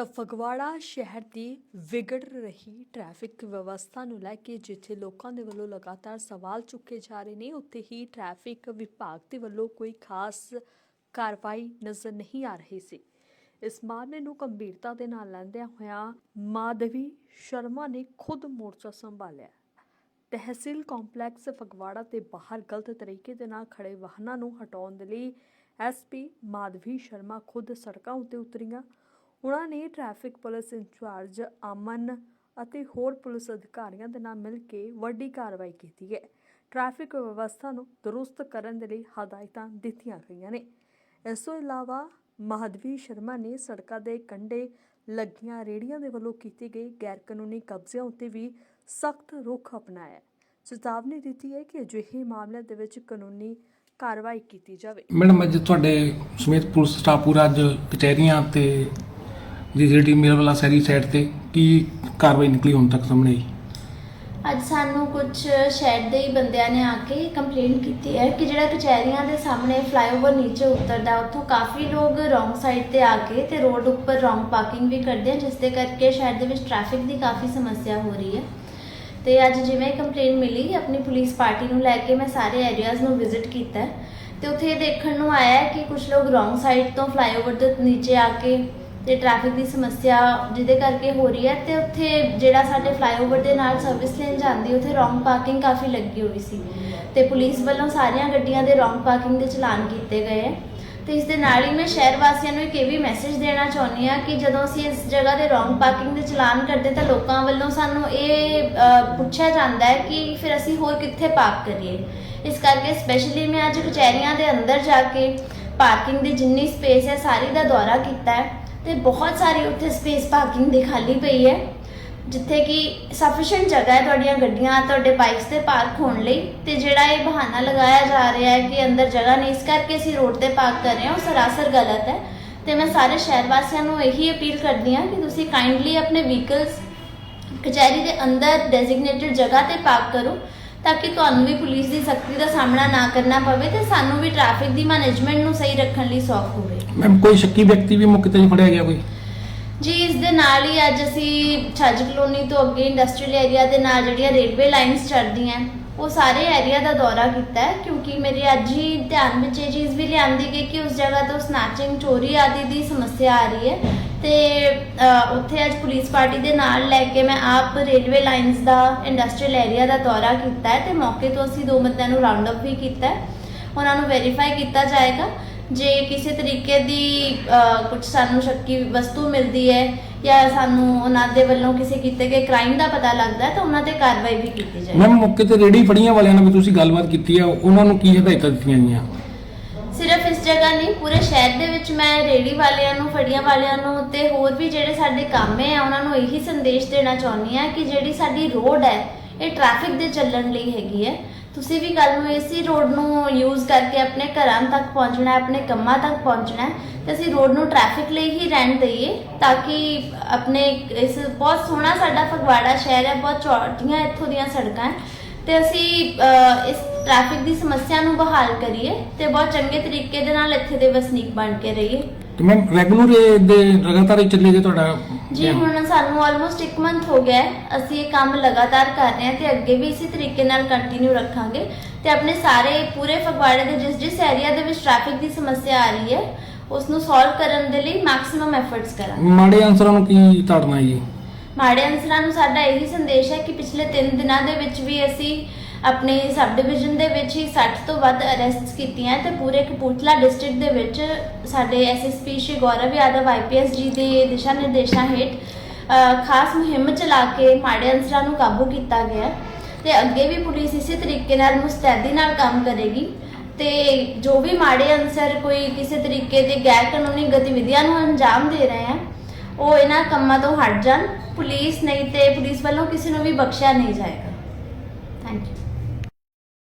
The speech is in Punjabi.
ਤਾਂ ਫਗਵਾੜਾ ਸ਼ਹਿਰ ਦੀ ਵਿਗੜ ਰਹੀ ਟ੍ਰੈਫਿਕ ਵਿਵਸਥਾ ਨੂੰ ਲੈ ਕੇ ਜਿੱਥੇ ਲੋਕਾਂ ਦੇ ਵੱਲੋਂ ਲਗਾਤਾਰ ਸਵਾਲ ਚੁੱਕੇ ਜਾ ਰਹੇ ਨੇ, ਉੱਥੇ ਹੀ ਟ੍ਰੈਫਿਕ ਵਿਭਾਗ ਦੇ ਵੱਲੋਂ ਕੋਈ ਖਾਸ ਕਾਰਵਾਈ ਨਜ਼ਰ ਨਹੀਂ ਆ ਰਹੀ ਸੀ। ਇਸ ਮਾਮਲੇ ਨੂੰ ਗੰਭੀਰਤਾ ਦੇ ਨਾਲ ਲੈਂਦਿਆਂ ਹੋਇਆ ਮਾਧਵੀ ਸ਼ਰਮਾ ਨੇ ਖੁਦ ਮੋਰਚਾ ਸੰਭਾਲਿਆ। ਤਹਿਸੀਲ ਕੰਪਲੈਕਸ ਫਗਵਾੜਾ ਤੇ ਬਾਹਰ ਗਲਤ ਤਰੀਕੇ ਦੇ ਨਾਲ ਖੜੇ ਵਾਹਨਾਂ ਨੂੰ ਹਟਾਉਣ ਦੇ ਲਈ ਐਸਪੀ ਮਾਧਵੀ ਸ਼ਰਮਾ ਖੁਦ ਸੜਕਾਂ ਉੱਤੇ ਉਤਰੀਆਂ। ਉਨ੍ਹਾਂ ਨੇ ਟ੍ਰੈਫਿਕ ਪੁਲਿਸ ਇੰਚਾਰਜ ਅਮਨ ਅਤੇ ਹੋਰ ਪੁਲਿਸ ਅਧਿਕਾਰੀਆਂ ਦੇ ਨਾਲ ਮਿਲ ਕੇ ਵੱਡੀ ਕਾਰਵਾਈ ਕੀਤੀ ਹੈ। ਟ੍ਰੈਫਿਕ ਵਿਵਸਥਾ ਨੂੰ ਦਰੁਸਤ ਕਰਨ ਦੇ ਲਈ ਹਦਾਇਤਾਂ ਦਿੱਤੀਆਂ ਗਈਆਂ ਨੇ। ਇਸ ਤੋਂ ਇਲਾਵਾ ਮਾਧਵੀ ਸ਼ਰਮਾ ਨੇ ਸੜਕਾਂ ਦੇ ਕੰਢੇ ਲੱਗੀਆਂ ਰੇੜੀਆਂ ਦੇ ਵੱਲੋਂ ਕੀਤੀ ਗਈ ਗੈਰ ਕਾਨੂੰਨੀ ਕਬਜ਼ਿਆਂ ਉੱਤੇ ਵੀ ਸਖਤ ਰੁਖ ਅਪਣਾਇਆ ਚੇਤਾਵਨੀ ਦਿੱਤੀ ਹੈ ਕਿ ਅਜਿਹੇ ਮਾਮਲਿਆਂ ਦੇ ਵਿੱਚ ਕਾਨੂੰਨੀ ਕਾਰਵਾਈ ਕੀਤੀ ਜਾਵੇ। ਮੈਡਮ, ਅੱਜ ਤੁਹਾਡੇ ਸਮੇਤ ਪੁਲਿਸ ਸਟਾਫ ਪੂਰਾ ਅੱਜ ਕਚਹਿਰੀਆਂ ਤੇ ਜਿਹੜੀ ਮੇਲ ਵਾਲਾ ਸ਼ਹਿਰੀ ਸਾਈਡ ਤੇ, ਕੀ ਕਾਰਵਾਈ ਨਿਕਲੀ ਹੁਣ ਤੱਕ ਸਾਹਮਣੇ ਆਈ? ਅੱਜ ਸਾਨੂੰ ਕੁਝ ਸ਼ਹਿਰ ਦੇ ਹੀ ਬੰਦਿਆਂ ਨੇ ਆ ਕੇ ਕੰਪਲੇਂਟ ਕੀਤੀ ਹੈ ਕਿ ਜਿਹੜਾ ਕਚਹਿਰੀਆਂ ਦੇ ਸਾਹਮਣੇ ਫਲਾਈਓਵਰ ਨੀਚੇ ਉਤਰਦਾ, ਉੱਥੋਂ ਕਾਫੀ ਲੋਕ ਰੋਂਗ ਸਾਈਡ ਤੇ ਆ ਕੇ ਤੇ ਰੋਡ ਉੱਪਰ ਰੋਂਗ ਪਾਰਕਿੰਗ ਵੀ ਕਰਦੇ ਆ, ਜਿਸ ਦੇ ਕਰਕੇ ਸ਼ਹਿਰ ਦੇ ਵਿੱਚ ਟ੍ਰੈਫਿਕ ਦੀ ਕਾਫੀ ਸਮੱਸਿਆ ਹੋ ਰਹੀ ਹੈ। ਤੇ ਅੱਜ ਜਿਵੇਂ ਕੰਪਲੇਂਟ ਮਿਲੀ, ਆਪਣੀ ਪੁਲਿਸ ਪਾਰਟੀ ਨੂੰ ਲੈ ਕੇ ਮੈਂ ਸਾਰੇ ਏਰੀਆਜ਼ ਨੂੰ ਵਿਜ਼ਿਟ ਕੀਤਾ ਹੈ। ਤੇ ਉੱਥੇ ਇਹ ਦੇਖਣ ਨੂੰ ਆਇਆ ਕਿ ਕੁਝ ਲੋਕ ਰੋਂਗ ਸਾਈਡ ਤੋਂ ਫਲਾਈਓਵਰ ਦੇ ਨੀਚੇ ਆ ਕੇ ਤੇ ਟ੍ਰੈਫਿਕ ਦੀ ਸਮੱਸਿਆ ਜਿਹਦੇ ਕਰਕੇ ਹੋ ਰਹੀ ਹੈ ਤੇ ਉੱਥੇ ਜਿਹੜਾ ਸਾਡੇ ਫਲਾਈਓਵਰ ਦੇ ਨਾਲ ਸਰਵਿਸ ਲੇਨ ਜਾਂਦੀ, ਉੱਥੇ ਰੋਂਗ ਪਾਰਕਿੰਗ ਕਾਫੀ ਲੱਗੀ ਹੋਈ ਸੀ। ਤੇ ਪੁਲਿਸ ਵੱਲੋਂ ਸਾਰੀਆਂ ਗੱਡੀਆਂ ਦੇ ਰੋਂਗ ਪਾਰਕਿੰਗ ਦੇ ਚਲਾਨ ਕੀਤੇ ਗਏ ਹੈ। ਤੇ ਇਸ ਦੇ ਨਾਲ ਹੀ ਮੈਂ ਸ਼ਹਿਰ ਵਾਸੀਆਂ ਨੂੰ ਇੱਕ ਇਹ ਵੀ ਮੈਸੇਜ ਦੇਣਾ ਚਾਹੁੰਦੀ ਹਾਂ ਕਿ ਜਦੋਂ ਅਸੀਂ ਇਸ ਜਗ੍ਹਾ ਦੇ ਰੋਂਗ ਪਾਰਕਿੰਗ ਦੇ ਚਲਾਨ ਕਰਦੇ ਤਾਂ ਲੋਕਾਂ ਵੱਲੋਂ ਸਾਨੂੰ ਇਹ ਪੁੱਛਿਆ ਜਾਂਦਾ ਹੈ ਕਿ ਫਿਰ ਅਸੀਂ ਹੋਰ ਕਿੱਥੇ ਪਾਰਕ ਕਰੀਏ। ਇਸ ਕਰਕੇ ਸਪੈਸ਼ਲੀ ਮੈਂ ਅੱਜ ਕਚਹਿਰੀਆਂ ਦੇ ਅੰਦਰ ਜਾ ਕੇ ਪਾਰਕਿੰਗ ਦੀ ਜਿੰਨੀ ਸਪੇਸ ਹੈ ਸਾਰੀ ਦਾ ਦੌਰਾ ਕੀਤਾ ਹੈ। ਤੇ ਬਹੁਤ ਸਾਰੀ ਉੱਥੇ ਸਪੇਸ ਪਾਰਕਿੰਗ ਦੀ ਖਾਲੀ ਪਈ ਹੈ, ਜਿੱਥੇ ਕਿ ਸਫੀਸ਼ੀਐਂਟ ਜਗ੍ਹਾ ਹੈ ਤੁਹਾਡੀਆਂ ਗੱਡੀਆਂ, ਤੁਹਾਡੇ ਬਾਈਕਸ ਤੇ ਪਾਰਕ ਹੋਣ ਲਈ ਤੇ ਜਿਹੜਾ ਇਹ ਬਹਾਨਾ ਲਗਾਇਆ ਜਾ ਰਿਹਾ ਹੈ ਕਿ ਅੰਦਰ ਜਗ੍ਹਾ ਨਹੀਂ, ਇਸ ਕਰਕੇ ਅਸੀਂ ਰੋਡ ਤੇ ਪਾਰਕ ਕਰ ਰਹੇ ਹਾਂ, ਉਹ ਸਰਾਸਰ ਗਲਤ ਹੈ। ਤੇ ਮੈਂ ਸਾਰੇ ਸ਼ਹਿਰ ਵਾਸੀਆਂ ਨੂੰ ਇਹੀ ਅਪੀਲ ਕਰਦੀ ਹਾਂ ਕਿ ਤੁਸੀਂ ਕਾਈਂਡਲੀ ਆਪਣੇ ਵਹੀਕਲਸ ਕਚਹਿਰੀ ਦੇ ਅੰਦਰ ਡੈਜ਼ਿਗਨੇਟਿਡ ਜਗ੍ਹਾ ਤੇ ਪਾਰਕ ਕਰੋ ਤਾਂ ਕਿ ਤੁਹਾਨੂੰ ਵੀ ਪੁਲਿਸ ਦੀ ਸਖਤੀ ਦਾ ਸਾਹਮਣਾ ਨਾ ਕਰਨਾ ਪਵੇ ਤੇ ਸਾਨੂੰ ਵੀ ਟ੍ਰੈਫਿਕ ਦੀ ਮੈਨੇਜਮੈਂਟ ਨੂੰ ਸਹੀ ਰੱਖਣ ਲਈ ਸੌਖ ਹੋਵੇ। ਮੈਮ ਕੋਈ ਸ਼ੱਕੀ ਵਿਅਕਤੀ ਵੀ ਮੌਕੇ ਤੇ ਫੜਿਆ ਗਿਆ ਕੋਈ? ਜੀ ਇਸ ਦੇ ਨਾਲ ਹੀ ਅੱਜ ਅਸੀਂ ਛੱਜ ਕਲੋਨੀ ਤੋਂ ਅੱਗੇ ਇੰਡਸਟਰੀਅਲ ਏਰੀਆ ਦੇ ਨਾਲ ਜਿਹੜੀਆਂ ਰੇਲਵੇ ਲਾਈਨਸ ਚੜਦੀਆਂ ਉਹ ਸਾਰੇ ਏਰੀਆ ਦਾ ਦੌਰਾ ਕੀਤਾ ਹੈ ਕਿਉਂਕਿ ਮੇਰੇ ਅੱਜ ਹੀ ਧਿਆਨ ਵਿੱਚ ਇਹ ਚੀਜ਼ ਵੀ ਲਿਆਂਦੀ ਗਈ ਕਿ ਉਸ ਜਗ੍ਹਾ ਤੋਂ ਸਨੈਚਿੰਗ ਚੋਰੀ ਆਦਿ ਦੀ ਸਮੱਸਿਆ ਆ ਰਹੀ ਹੈ ਤੇ ਉੱਥੇ ਅੱਜ ਪੁਲਿਸ ਪਾਰਟੀ ਦੇ ਨਾਲ ਲੈ ਕੇ ਮੈਂ ਆਪ ਰੇਲਵੇ ਲਾਈਨਸ ਦਾ ਇੰਡਸਟਰੀਅਲ ਏਰੀਆ ਦਾ ਦੌਰਾ ਕੀਤਾ ਹੈ ਤੇ ਮੌਕੇ ਤੋਂ ਅਸੀਂ ਦੋ ਬੰਦਿਆਂ ਨੂੰ ਰਾਉਂਡ ਅਪ ਵੀ ਕੀਤਾ ਹੈ। ਉਹਨਾਂ ਨੂੰ ਵੈਰੀਫਾਈ ਕੀਤਾ ਜਾਏਗਾ ਜੇ ਕਿਸੇ ਤਰੀਕੇ ਦੀ ਕੁਝ ਸਾਨੂੰ ਸ਼ੱਕੀ ਵਸਤੂ ਮਿਲਦੀ ਹੈ ਜਾਂ ਸਾਨੂੰ ਉਹਨਾਂ ਦੇ ਵੱਲੋਂ ਕਿਸੇ ਕੀਤੇ ਗਏ ਕ੍ਰਾਈਮ ਦਾ ਪਤਾ ਲੱਗਦਾ ਹੈ ਤਾਂ ਉਹਨਾਂ ਤੇ ਕਾਰਵਾਈ ਵੀ ਕੀਤੀ ਜਾਏਗੀ। ਮੈਮ ਮੌਕੇ ਤੇ ਰੇੜੀ ਫੜੀਆਂ ਵਾਲਿਆਂ ਨਾਲ ਵੀ ਤੁਸੀਂ ਗੱਲਬਾਤ ਕੀਤੀ ਆ। ਉਹਨਾਂ ਨੂੰ ਕੀ ਹਦਾਇਤਾਂ ਦਿੱਤੀਆਂ ਗਈਆਂ? ਜਗ੍ਹਾ ਨਹੀਂ, ਪੂਰੇ ਸ਼ਹਿਰ ਦੇ ਵਿੱਚ ਮੈਂ ਰੇੜੀ ਵਾਲਿਆਂ ਨੂੰ, ਫੜੀਆਂ ਵਾਲਿਆਂ ਨੂੰ ਤੇ ਹੋਰ ਵੀ ਜਿਹੜੇ ਸਾਡੇ ਕਾਮੇ ਆ ਉਹਨਾਂ ਨੂੰ ਇਹੀ ਸੰਦੇਸ਼ ਦੇਣਾ ਚਾਹੁੰਦੀ ਆ ਕਿ ਜਿਹੜੀ ਸਾਡੀ ਰੋਡ ਹੈ, ਇਹ ਟ੍ਰੈਫਿਕ ਦੇ ਚੱਲਣ ਲਈ ਹੈਗੀ ਹੈ। ਤੁਸੀਂ ਵੀ ਕੱਲ ਨੂੰ ਇਸੇ ਰੋਡ ਨੂੰ ਯੂਜ਼ ਕਰਕੇ ਆਪਣੇ ਘਰਾਂ ਤੱਕ ਪਹੁੰਚਣਾ ਹੈ ਆਪਣੇ ਕੰਮਾਂ ਤੱਕ ਪਹੁੰਚਣਾ ਹੈ, ਤੇ ਅਸੀਂ ਰੋਡ ਨੂੰ ਟ੍ਰੈਫਿਕ ਲਈ ਹੀ ਰਹਿਣ ਦਈਏ, ਤਾਂ ਕਿ ਆਪਣੇ ਇਸ ਬਹੁਤ ਸੋਹਣਾ ਸਾਡਾ ਫਗਵਾੜਾ ਸ਼ਹਿਰ ਹੈ, ਬਹੁਤ ਚੌੜੀਆਂ ਇੱਥੋਂ ਦੀਆਂ ਸੜਕਾਂ ਹੈ। ਤੇ ਅਸੀਂ ਇਸ ਟ੍ਰੈਫਿਕ ਦੀ ਸਮੱਸਿਆ ਨੂੰ ਬਹਾਲ ਕਰੀਏ ਤੇ ਬਹੁਤ ਚੰਗੇ ਤਰੀਕੇ ਦੇ ਨਾਲ ਇੱਥੇ ਦੇ ਵਸਨੀਕ ਬਣ ਕੇ ਰਹੀਏ। ਤੇ ਮੈਮ ਰੈਗੂਲਰ ਦੇ ਲਗਾਤਾਰ ਹੀ ਚੱਲੇਗਾ ਤੁਹਾਡਾ ਜੀ ਹੁਣ ਸਾਨੂੰ ਆਲਮੋਸਟ 1 ਮੰਥ ਹੋ ਗਿਆ ਹੈ। ਅਸੀਂ ਇਹ ਕੰਮ ਲਗਾਤਾਰ ਕਰ ਰਹੇ ਹਾਂ ਤੇ ਅੱਗੇ ਵੀ ਇਸੇ ਤਰੀਕੇ ਨਾਲ ਕੰਟੀਨਿਊ ਰੱਖਾਂਗੇ। ਤੇ ਆਪਣੇ ਸਾਰੇ ਪੂਰੇ ਫਗਵਾੜੇ ਦੇ ਜਿਸ ਜਿਸ ਏਰੀਆ ਦੇ ਵਿੱਚ ਟ੍ਰੈਫਿਕ ਦੀ ਸਮੱਸਿਆ ਆ ਰਹੀ ਹੈ ਉਸ ਨੂੰ ਸੋਲਵ ਕਰਨ ਦੇ ਲਈ ਮੈਕਸਿਮਮ ਐਫਰਟਸ ਕਰਾਂਗੇ। ਮਾੜੇ ਅਨਸਰਾਂ ਨੂੰ ਕੀ ਤਾੜਨਾ ਹੈ ਜੀ? ਮਾੜੇ ਅਨਸਰਾਂ ਨੂੰ ਸਾਡਾ ਇਹੀ ਸੰਦੇਸ਼ ਹੈ ਕਿ ਪਿਛਲੇ 3 ਦਿਨਾਂ ਦੇ ਵਿੱਚ ਵੀ ਅਸੀਂ ਆਪਣੇ ਸਬ ਡਿਵੀਜ਼ਨ ਦੇ ਵਿੱਚ ਹੀ 60 ਤੋਂ ਵੱਧ ਅਰੈਸਟਸ ਕੀਤੀਆਂ ਤੇ ਪੂਰੇ ਕਪੂਰਥਲਾ ਡਿਸਟ੍ਰਿਕਟ ਦੇ ਵਿੱਚ ਸਾਡੇ ਐਸਐਸਪੀ ਸ਼੍ਰੀ ਗੌਰਵ ਯਾਦਵ ਆਈਪੀਐਸ ਜੀ ਦੇ ਦਿਸ਼ਾ ਨਿਰਦੇਸ਼ਾਂ ਹੇਠ ਖਾਸ ਮੁਹਿੰਮ ਚਲਾ ਕੇ ਮਾੜੇ ਅਨਸਰਾਂ ਨੂੰ ਕਾਬੂ ਕੀਤਾ ਗਿਆ ਹੈ ਤੇ ਅੱਗੇ ਵੀ ਪੁਲਿਸ ਇਸੇ ਤਰੀਕੇ ਨਾਲ ਮੁਸਤੈਦੀ ਨਾਲ ਕੰਮ ਕਰੇਗੀ ਤੇ ਜੋ ਵੀ ਮਾੜੇ ਅਨਸਰ ਕੋਈ ਕਿਸੇ ਤਰੀਕੇ ਦੇ ਗੈਰ ਕਾਨੂੰਨੀ ਗਤੀਵਿਧੀਆਂ ਨੂੰ ਅੰਜਾਮ ਦੇ ਰਹੇ ਹਨ ਉਹ ਇਹਨਾਂ ਕੰਮਾਂ ਤੋਂ ਹਟ ਜਾਣ, ਪੁਲਿਸ ਨਹੀਂ ਤੇ ਪੁਲਿਸ ਵੱਲੋਂ ਕਿਸੇ ਨੂੰ ਵੀ ਬਖਸ਼ਿਆ ਨਹੀਂ ਜਾਏਗਾ। Thank you